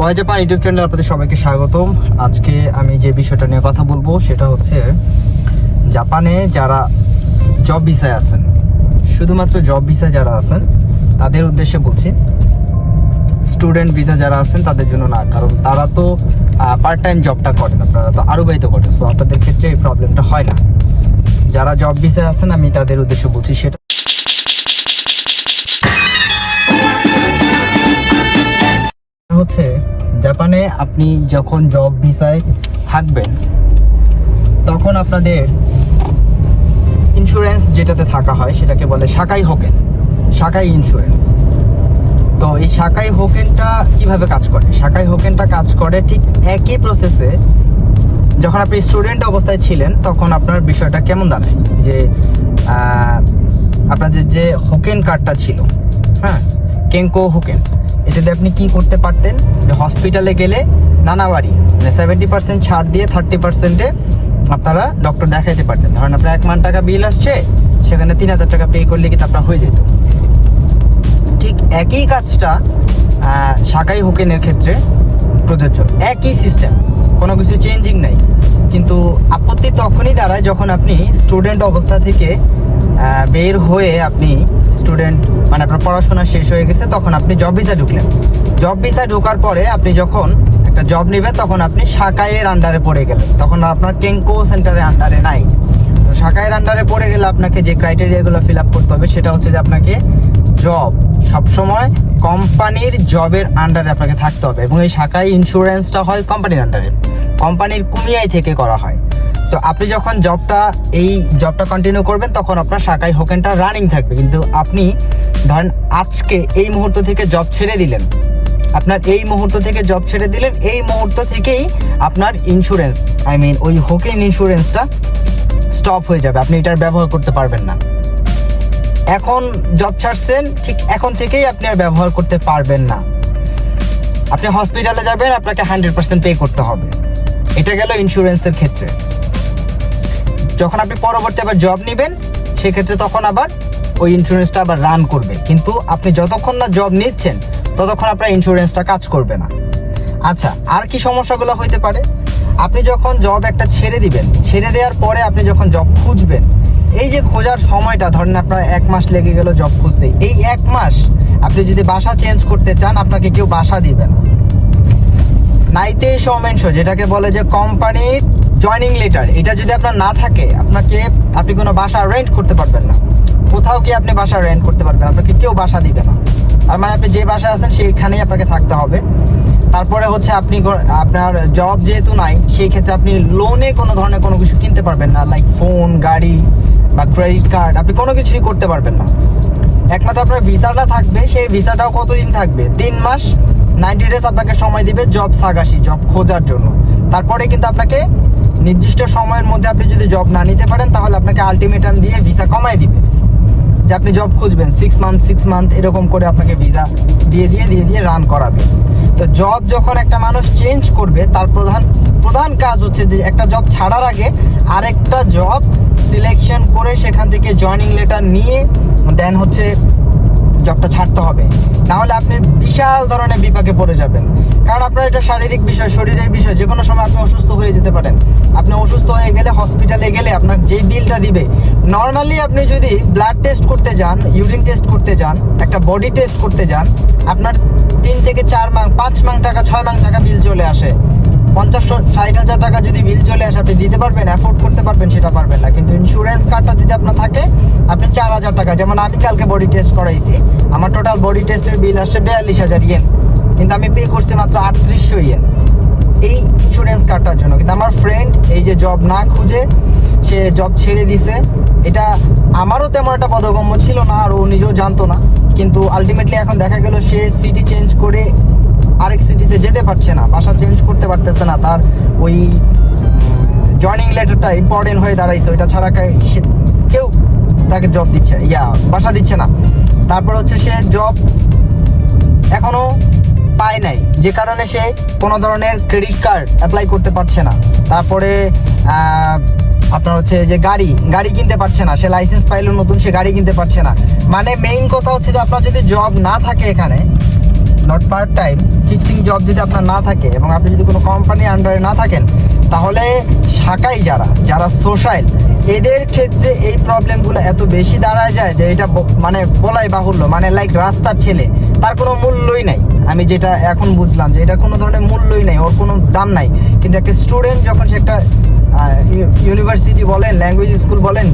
Y Japan YouTube চ্যানেলে আপনাদের সবাইকে স্বাগতম। আজকে আমি যে বিষয়টা নিয়ে কথা বলব সেটা হচ্ছে, জাপানে যারা জব ভিসায় আছেন, শুধুমাত্র জব ভিসা যারা আছেন, তাদের উদ্দেশ্যে বলছি, স্টুডেন্ট ভিসা যারা আছেন তাদের জন্য না, কারণ তারা তো পার্ট টাইম জবটা করেন, আপনারা তো আরও বাড়িতে করেন সো আপনাদের ক্ষেত্রে এই প্রবলেমটা হয় না। যারা জব ভিসায় আছেন, আমি তাদের উদ্দেশ্যে বলছি সেটা হচ্ছে, জাপানে আপনি যখন জব ভিসায় থাকবেন, তখন আপনাদের ইন্স্যুরেন্স যেটাতে থাকা হয়, সেটাকে বলে শাকাই হোকেন শাকাই ইন্স্যুরেন্স তো এই শাকাই হোকেনটা কীভাবে কাজ করে? শাকাই হোকেনটা কাজ করে ঠিক একই প্রসেসে যখন আপনি স্টুডেন্ট অবস্থায় ছিলেন, তখন আপনার বিষয়টা কেমন দাঁড়ায় যে আপনাদের যে হোকেন কার্ডটা ছিল হ্যাঁ? কেঙ্কো হুকেন। এটাতে আপনি কি করতে পারতেন? হসপিটালে গেলে নানা বাড়ি। মানে সেভেন্টি পার্সেন্ট ছাড় দিয়ে থার্টি পার্সেন্টে আপনারা ডক্টর দেখাইতে পারতেন। ধরেন আপনার এক মান টাকা বিল আসছে, সেখানে তিন হাজার টাকা পে করলে কিন্তু আপনার হয়ে যেত। ঠিক একই কাজটা শাকাই হোকেনের ক্ষেত্রে প্রযোজ্য। একই সিস্টেম কোনো কিছু চেঞ্জিং নাই। কিন্তু আপত্তি তখনই দাঁড়ায় যখন আপনি স্টুডেন্ট অবস্থা থেকে বের হয়ে আপনি স্টুডেন্ট মানে আপনার পড়াশোনা শেষ হয়ে গেছে, তখন আপনি জব ভিসা ঢুকলেন। জব ভিসা ঢোকার পরে আপনি যখন একটা জব নেবেন, তখন আপনি শাকাইয়ের আন্ডারে পড়ে গেলেন। তখন আপনার কেঙ্কো সেন্টারের আন্ডারে নাই। তো শাখায়ের আন্ডারে পড়ে গেলে আপনাকে যে ক্রাইটেরিয়াগুলো ফিল আপ করতে হবে, সেটা হচ্ছে যে আপনাকে জব সবসময় কোম্পানির জবের আন্ডারে আপনাকে থাকতে হবে। এবং এই শাখায় ইন্স্যুরেন্সটা হয় কোম্পানির আন্ডারে কোম্পানির কুমিয়াই থেকে করা হয়। তো আপনি যখন জবটা এই জবটা কন্টিনিউ করবেন, তখন আপনার শাখায় হোকেনটা রানিং থাকবে। কিন্তু আপনি ধরেন আজকে এই মুহূর্ত থেকে জব ছেড়ে দিলেন। আপনার এই মুহূর্ত থেকে জব ছেড়ে দিলেন, এই মুহূর্ত থেকেই আপনার ইন্স্যুরেন্স আই মিন ওই হোকেন ইন্স্যুরেন্সটা স্টপ হয়ে যাবে। আপনি এটার ব্যবহার করতে পারবেন না। এখন জব ছাড়ছেন, ঠিক এখন থেকেই আপনি আর ব্যবহার করতে পারবেন না। আপনি হসপিটালে যাবেন, আপনাকে হান্ড্রেড পার্সেন্ট পে করতে হবে। এটা গেল ইন্স্যুরেন্সের ক্ষেত্রে। যখন আপনি পরবর্তী আবার জব নেবেন, সেক্ষেত্রে তখন আবার ওই ইন্স্যুরেন্সটা আবার রান করবে। কিন্তু আপনি যতক্ষণ না জব নিচ্ছেন, ততক্ষণ আপনার ইন্স্যুরেন্সটা কাজ করবে না। আচ্ছা আর কি সমস্যাগুলো হইতে পারে? আপনি যখন জব একটা ছেড়ে দিবেন, ছেড়ে দেওয়ার পরে আপনি যখন জব খুঁজবেন, এই যে খোঁজার সময়টা, ধরেন আপনার এক মাস লেগে গেল জব খুঁজতে, এই এক মাস আপনি যদি বাসা চেঞ্জ করতে চান, আপনাকে কেউ বাসা দিবে না। নাইতে সমেন্স যেটাকে বলে যে কোম্পানির জয়নিং লেটার এটা যদি আপনার না থাকে, আপনাকে, আপনি কোনো বাসা রেন্ট করতে পারবেন না। কোথাও গিয়ে আপনি বাসা রেন্ট করতে পারবেন? আপনাকে কেউ বাসা দিবে না। তার মানে আপনি যে বাসায় আছেন, সেইখানেই আপনাকে থাকতে হবে। তারপরে হচ্ছে আপনি আপনার জব যেহেতু নাই, সেই ক্ষেত্রে আপনি লোনে কোনো ধরনের কোনো কিছু কিনতে পারবেন না। লাইক ফোন গাড়ি বা ক্রেডিট কার্ড আপনি কোনো কিছুই করতে পারবেন না। একমাত্র আপনার ভিসাটা থাকবে, সেই ভিসাটাও কতদিন থাকবে? তিন মাস নাইনটি ডেজ আপনাকে সময় দিবে জব সাগাসি জব খোঁজার জন্য। তারপরে কিন্তু আপনাকে নির্দিষ্ট সময়ের মধ্যে আপনি যদি জব না নিতে পারেন, তাহলে আপনাকে আলটিমেটাম দিয়ে ভিসা কমায় দিবে। যে আপনি জব খুঁজবেন সিক্স মান্থ সিক্স মান্থ এরকম করে আপনাকে ভিসা দিয়ে দিয়ে দিয়ে দিয়ে রান করাবে। তো জব যখন একটা মানুষ চেঞ্জ করবে, তার প্রধান প্রধান কাজ হচ্ছে যে একটা জব ছাড়ার আগে আরেকটা জব সিলেকশন করে সেখান থেকে জয়নিং লেটার নিয়ে দেন হচ্ছে জবটা ছাড়তে হবে। নাহলে আপনি বিশাল ধরনের বিপাকে পড়ে যাবেন। কারণ আপনার এটা শারীরিক বিষয়, শরীরের বিষয় যে কোনো সময় আপনি অসুস্থ হয়ে যেতে পারেন। আপনি অসুস্থ হয়ে গেলে হসপিটালে গেলে আপনার যেই বিলটা দিবে নর্মালি আপনি যদি ব্লাড টেস্ট করতে যান ইউরিন টেস্ট করতে যান, একটা বডি টেস্ট করতে যান, আপনার তিন থেকে চার মাং, পাঁচ মাং টাকা, ছয় মাং টাকা বিল চলে আসে। পঞ্চাশ ষাট হাজার টাকা যদি বিল চলে আসে, আপনি দিতে পারবেন অ্যাফোর্ড করতে পারবেন, সেটা পারবেন না। কিন্তু ইন্স্যুরেন্স কার্ডটা যদি আপনার থাকে, আপনি চার হাজার টাকা, যেমন আমি কালকে বডি টেস্ট করাইছি, আমার টোটাল বডি টেস্টের বিল আসছে বিয়াল্লিশ হাজার ইয়েন কিন্তু আমি পে করছি মাত্র আটত্রিশশো ইয়েন এই ইন্স্যুরেন্স কার্ডটার জন্য। কিন্তু আমার ফ্রেন্ড এই যে জব না খুঁজে, সে জব ছেড়ে দিছে। এটা আমারও তেমন একটা পদগম্য ছিল না, আর ও নিজেও জানতো না। কিন্তু আলটিমেটলি এখন দেখা গেল সে সিটি চেঞ্জ করে পারছে না বাসা চেঞ্জ করতে পারতেছে না, তার ওই জয়নিং লেটারটা ইম্পর্টেন্ট হয়ে দাঁড়াইছে, ওইটা ছাড়া কেউ তাকে জব দিচ্ছে, ইয়া বাসা দিচ্ছে না। তারপর হচ্ছে সে জব এখনও পায় নাই, যে কারণে সে কোনো ধরনের ক্রেডিট কার্ড অ্যাপ্লাই করতে পারছে না। তারপরে আপনার হচ্ছে যে গাড়ি গাড়ি কিনতে পারছে না, সে লাইসেন্স পাইলো নতুন, সে গাড়ি কিনতে পারছে না। মানে মেইন কথা হচ্ছে যে আপনার যদি জব না থাকে এখানে not part time fixing job যদি আপনার না থাকে এবং আপনি যদি কোনো কোম্পানির আন্ডারে না থাকেন, তাহলে শাখায় যারা যারা সোশ্যাল এদের ক্ষেত্রে এই প্রবলেমগুলো এত বেশি দাঁড়ায় যায় যে এটা মানে বলাই বাহুল্য। মানে লাইক রাস্তার ছেলে, তার কোনো মূল্যই নাই। আমি যেটা এখন বুঝলাম যে এটা কোনো ধরনের মূল্যই নাই, ওর কোনো দাম নাই। কিন্তু একটা স্টুডেন্ট যখন সে একটা ইউনিভার্সিটি বলেন ল্যাঙ্গুয়েজ স্কুল বলেন,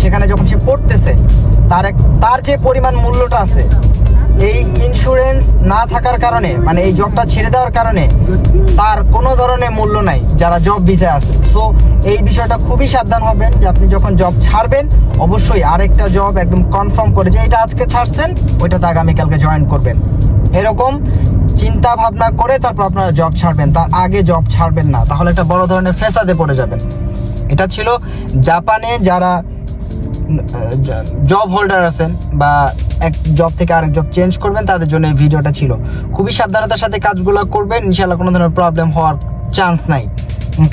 সেখানে যখন সে পড়তেছে, তার এক তার যে পরিমাণ মূল্যটা আছে এই ইন্স্যুরেন্স না থাকার কারণে মানে এই জবটা ছেড়ে দেওয়ার কারণে তার কোনো ধরনের মূল্য নাই যারা জব ভিসে আছে। সো এই বিষয়টা খুবই সাবধান হবেন যে আপনি যখন জব ছাড়বেন, অবশ্যই আরেকটা জব একদম কনফার্ম করে যে এটা আজকে ছাড়ছেন, ওইটাতে আগামীকালকে জয়েন করবেন। এরকম চিন্তা ভাবনা করে তারপর আপনারা জব ছাড়বেন, তার আগে জব ছাড়বেন না। তাহলে একটা বড় ধরনের ফেসাদে পড়ে যাবেন। এটা ছিল জাপানে যারা জব হোল্ডার আছেন বা এক জব থেকে আরেক জব চেঞ্জ করবেন, তাদের জন্য এই ভিডিওটা ছিল। খুবই সাবধানতার সাথে কাজগুলো করবেন ইনশাল্লাহ কোনো ধরনের প্রবলেম হওয়ার চান্স নাই।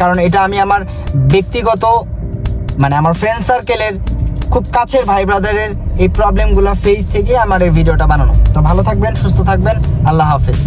কারণ এটা আমি আমার ব্যক্তিগত মানে আমার ফ্রেন্ড সার্কেলের খুব কাছের ভাই ব্রাদারের এই প্রবলেমগুলো ফেস থেকে আমার এই ভিডিওটা বানানো। তো ভালো থাকবেন, সুস্থ থাকবেন, আল্লাহ হাফেজ।